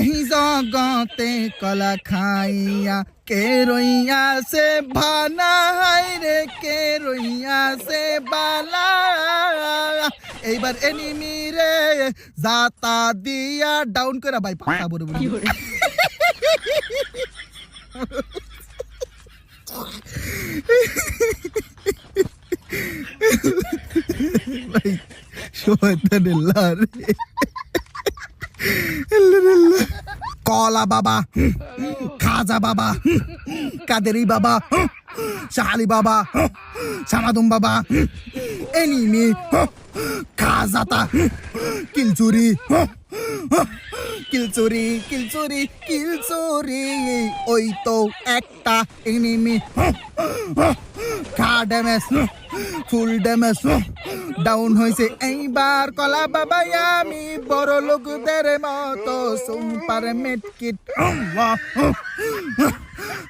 এই জগতে কলা খাইয়া কে রইয়া সে ভানা রে কে রইয়া সে বালা এইবার এনিমি রে জাতা দিয়া ডাউন করে ভাই পাতা বড় বড় ভাই শয়তানিল্লাহ রে কলা বাবা খাজা বাবা কাদেরি বাবা শাহালি বাবা সামাদুম বাবা এনিমি খাজাতা কিলচুরি কিলচুরি কিলচুরি কিলচুরি, ওই তো একটা এনিমি খা ড্যামেজ ফুল ড্যামেজ ডাউন হয়েছে এইবার কলা বাবা আমি বড় লোকদের মতো super mate kit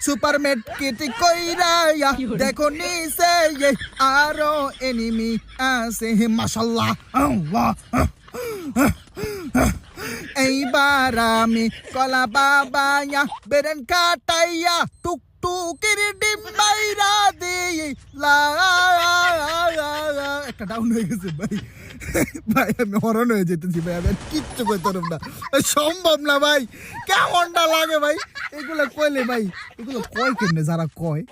super mate kit কইরা দেখো নিচে আরও এনিমি আছে আল্লাহ এইবার আমি কলা বাবায়া বেরেন কাটাইয়া একটা ডাউন হয়ে গেছে ভাই। ভাই আমি হরণ হয়ে যেতেছি ভাই। আমি কিচ্ছু করতে পারব না। সম্ভব না ভাই। কেমনটা লাগে ভাই? এগুলো কইলে ভাই এগুলো কয় কেমনে? যারা কয়।